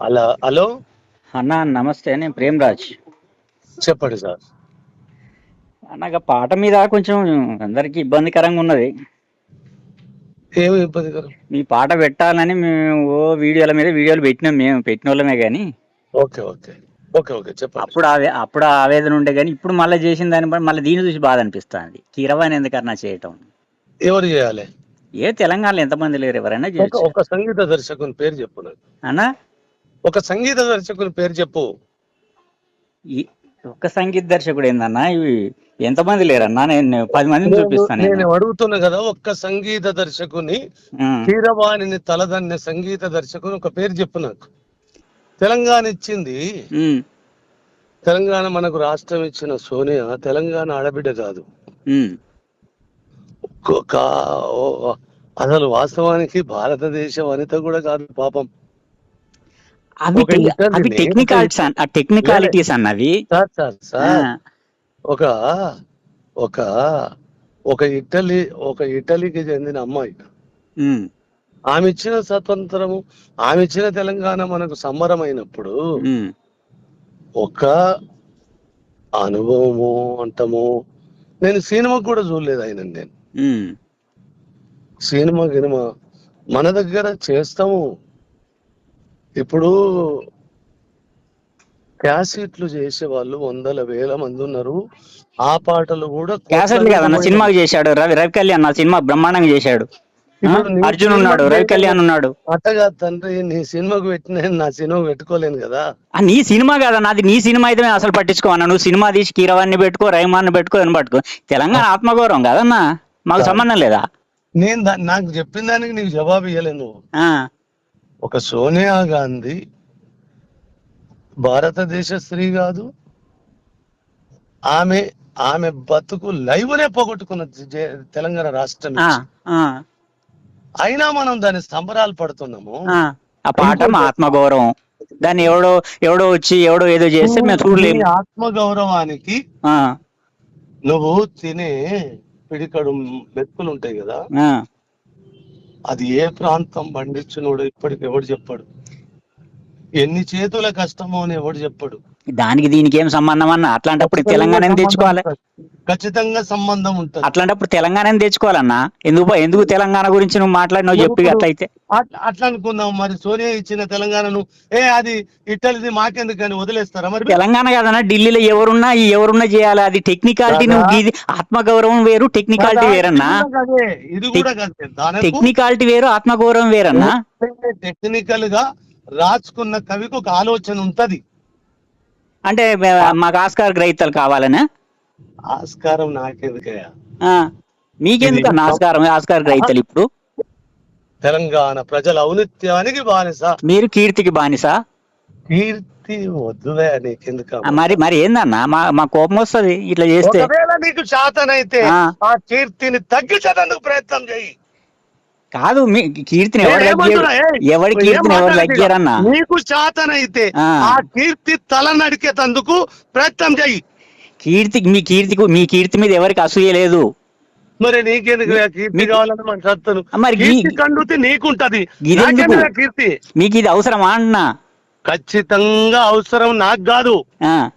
అలా హలో? అన్న నమస్తే నేను ప్రేమ్రాజ్. చెప్పండి సార్. అన్నగా పాట మీద కొంచెం అందరికి ఇబ్బందికరంగా ఉన్నది. ఏమి ఇబ్బందికరం? మీ పాట పెట్టాలని మేము ఓ వీడియోల మీద వీడియోలు పెట్టినాం మేము పెట్టిన వాళ్ళమే కానీ ఓకే ఓకే. ఓకే ఓకే చెప్పండి. అప్పుడు ఆవే అప్పుడు ఆవేదన ఉండే కానీ ఇప్పుడు మళ్ళీ చేసిన దాన్ని బట్టి మళ్ళీ దీన్ని చూసి బాధ అనిపిస్తుంది. కీరవాణి ఎందుకన్నా చేయటం? ఎవరు చేయాలి? ఏ తెలంగాణలో ఎంతమంది లేరు ఎవరైనా ఒక చేయొచ్చు. ఒక సంగీత దర్శకుని పేరు చెప్పు నాకు. అన్న? ఒక సంగీత దర్శకుని పేరు చెప్పు. ఈ ఒక్క సంగీత దర్శకుడు ఏందన్నా? ఇవి ఎంతమంది లేరన్నా? నేను పది మందిని చూపిస్తాను నేను. నేను. అడుగుతున్నా కదా ఒక్క సంగీత దర్శకుని ఆ, కీరవాణిని తలదన్నే సంగీత దర్శకుని ఒక పేరు చెప్పు నాకు. తెలంగాణ ఇచ్చింది. తెలంగాణ మనకు రాష్ట్రం ఇచ్చిన సోనియా తెలంగాణ ఆడబిడ్డ కాదు. ఒక అసలు వాస్తవానికి భారతదేశ వనిత కూడా కాదు పాపం. అవి అవి టెక్నికాలిటీస్ ఆ టెక్నికాలిటీస్ అన్నవి. సార్ సార్ ఒక ఒక ఒక ఇటలీ ఒక ఇటలీకి చెందిన అమ్మాయి. ఆమె ఇచ్చిన స్వతంత్రము ఆమె ఇచ్చిన తెలంగాణ మనకు సంబరమైనప్పుడు ఒక అనుభవము అంటము నేను సినిమా కూడా చూడలేదు ఆయన నేను. సినిమా గినిమా మన దగ్గర చేస్తాము. ఇప్పుడు క్యాసెట్లు చేసే వాళ్ళు వందల వేల మంది ఉన్నారు. ఆ పాటలు కూడా క్యాసెట్లు కదన్న సినిమాకి చేశాడు. రవి రవి కళ్యాణ్ నా సినిమా బ్రహ్మాండంగా చేశాడు. అర్జున్ ఉన్నాడు రవి కళ్యాణ్ ఉన్నాడు. అట్టగా తండ్రి నీ సినిమాకు పెట్టిన నా సినిమాకు పెట్టుకోలేను కదా. నీ సినిమా కదా నాది నీ సినిమా అయితే అసలు పట్టించుకోవన్నా నువ్వు సినిమా తీసి కీరవాన్ని పెట్టుకో రైమాన్ని పెట్టుకో అని పట్టుకో. తెలంగాణ ఆత్మగౌరవం కదన్నా. మాకు సంబంధం లేదా? నేను నాకు చెప్పిన దానికి నీకు జవాబు ఇవ్వలేను నువ్వు. ఒక సోనియా గాంధీ భారతదేశ స్త్రీ కాదు ఆమె ఆమె బతుకు లైవ్నే పోగొట్టుకున్న తెలంగాణ రాష్ట్రం అయినా మనం దాని సంబరాలు పడుతున్నాము. ఆ. మా ఆత్మగౌరవం. దాన్ని ఎవడో ఎవడో వచ్చి ఎవడో ఏదో చేస్తే మేము చూడలేము. నీ ఆత్మ గౌరవానికి ఆ, నువ్వు తినే పిడికడు మెతుకులు ఉంటాయి కదా. అది ఏ ప్రాంతం పండించినోడు ఇప్పటికి ఎవడు చెప్పాడు. ఎన్ని చేతుల కష్టమో అని ఎవడు చెప్పాడు. దానికి దీనికి ఏం సంబంధం అన్న? అట్లాంటప్పుడు తెలంగాణ తెచ్చుకోవాలి. ఖచ్చితంగా సంబంధం ఉంటుంది. అట్లాంటప్పుడు తెలంగాణ తెచ్చుకోవాలన్నా? ఎందుకు ఎందుకు తెలంగాణ గురించి నువ్వు మాట్లాడినావు చెప్పి అట్లయితే. అట్లా అనుకుందాం మరి. సోనియా ఇచ్చిన తెలంగాణను ఏ అది ఇట్టలిది మాకెందుకని వదిలేస్తారా మరి? తెలంగాణ కదన్నా ఢిల్లీలో ఎవరున్నా ఎవరున్నా చేయాలి. అది టెక్నికాలిటీ నువ్వు ఆత్మగౌరవం వేరు టెక్నికాలిటీ వేరన్నా? ఇది కూడా టెక్నికాలిటీ వేరు ఆత్మగౌరవం వేరన్నా? టెక్నికల్గా రాసుకున్న కవికి ఒక ఆలోచన ఉంటది. అంటే మే- మాకు ఆస్కార్ గ్రహీతలు కావాలనా? ఆస్కారం నాకెందుకయ్యా? మీకెందుకు ఆస్కారం ఆస్కార్ గ్రహీతలు ఇప్పుడు? తెలంగాణ ప్రజల ఔన్నత్యానికి బానిస. మీరు కీర్తికి బానిస? కీర్తి వద్దులే నీకెందుకు మరి మరి ఏందన్నా? మా మా కోపం వస్తది ఇట్లా చేస్తే. నీకు శాతనైతే ఆ. కీర్తిని తగ్గించేందుకు ప్రయత్నం చేయి కాదు మీ కీర్తిని ఎవరు కీర్తిని ఎవరు. లగ్గారన్నా నీకు శాతనైతే ఆ. కీర్తి తల నడికేటందుకు ప్రయత్నం చెయ్యి. కీర్తి మీ కీర్తికి మీ కీర్తి మీద ఎవరికి అసూయ లేదు. మరి నీకెందుకు కీర్తి కావాలని మన సత్తను మరి కీర్తి కండుతి నీకుంటది. కీర్తి? మీకు ఇది అవసరమా అన్నా? ఖచ్చితంగా అవసరం నాకు కాదు. ఆ.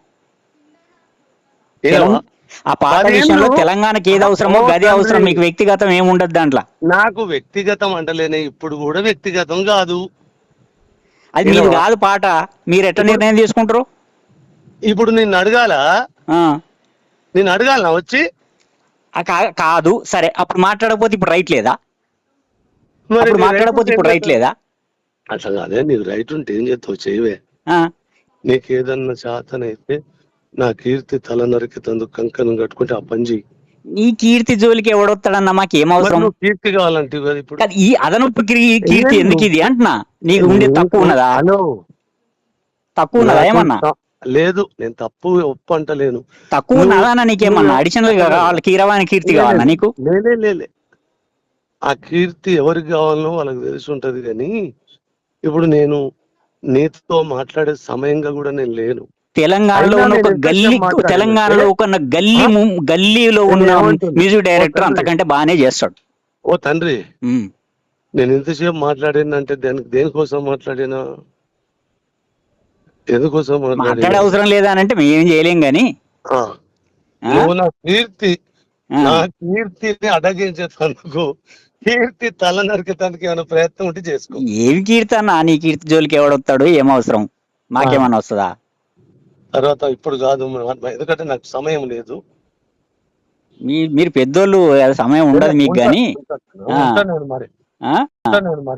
ఏమో? ఆ పాట పదేళ్ళు- విషయంలో తెలంగాణకి ఏది అవసరమో గది అవసరం. మీకు వ్యక్తిగతం ఏముండదు దాంట్లో. నాకు వ్యక్తిగతం అంటలేనే ఇప్పుడు కూడా వ్యక్తిగతం కాదు. అది ఏమో? కాదు పాట. మీరు ఎట్లా నిర్ణయం తీసుకుంటారు? ఇప్పుడు నిన్ను అడగాల. నేను అడగాల వచ్చి? కాదు. సరే అప్పుడు మాట్లాడకపోతే ఇప్పుడు రైట్ లేదా? మరి నీ మాట్లాడకపోతే ఇప్పుడు రైట్ లేదా? అట్లా కాదే నీకు రైట్ ఉంటే ఏం చేస్తావు? చేయవే. ఆ. నీకు ఏదన్నా శాతనైతే నా కీర్తి తల నరికేతందుకు కంకణం కట్టుకుంటే ఆ పని చెయ్యి. నీ కీర్తి జోలికి ఎవడొస్తాడన్నా మాకు ఏం మరి అవసరం? నువ్వు కీర్తి కావాలంటే ఇప్పుడు. ఈ అదనపు కీర్తి ఎందుకు ఇది అంటున్నా? నీకు ఉండే తక్కువ ఉన్నదా? హలో. తక్కువ ఉన్నదా ఏమన్నా? లేదు నేను తప్పు ఒప్పు అంటలేను తక్కువ నీకేమన్నా అడిషనల్ కీరవాణి కీర్తి కావాలా నీకు? లేలే లేలే ఆ కీర్తి ఎవరికి కావాలనో వాళ్ళకి తెలిసి ఉంటది కానీ ఇప్పుడు నేను నీతో మాట్లాడే సమయంగా కూడా నేను లేను. తెలంగాణలో ఉన్న ఒక గల్లీ? తెలంగాణలో ఒక గల్లీ గల్లీలో ఉన్న? Music director. అంతకంటే బాగానే చేస్తాడు. ఓ తండ్రి. నేను ఇంతసేపు మాట్లాడినంటే దానికి దేనికోసం మాట్లాడినా? ఎందుకోసం మాట్లాడే అవసరం లేదా అని అంటే మేము చేయలేం గాని? నువ్వు నా కీర్తి. నా కీర్తిని అడగించేందుకు కీర్తి తల నరికేదానికి ఏమైనా ప్రయత్నం ఉంటే చేసుకో. ఏమి కీర్తన నీ కీర్తి జోలికి ఎవడొస్తాడు ఏం అవసరం? మాకేమన్నా వస్తుందా? తర్వాత ఇప్పుడు కాదు ఎందుకంటే నాకు సమయం లేదు. మీ మీరు పెద్దోళ్ళు సమయం ఉండదు మీకు కానీ మరి.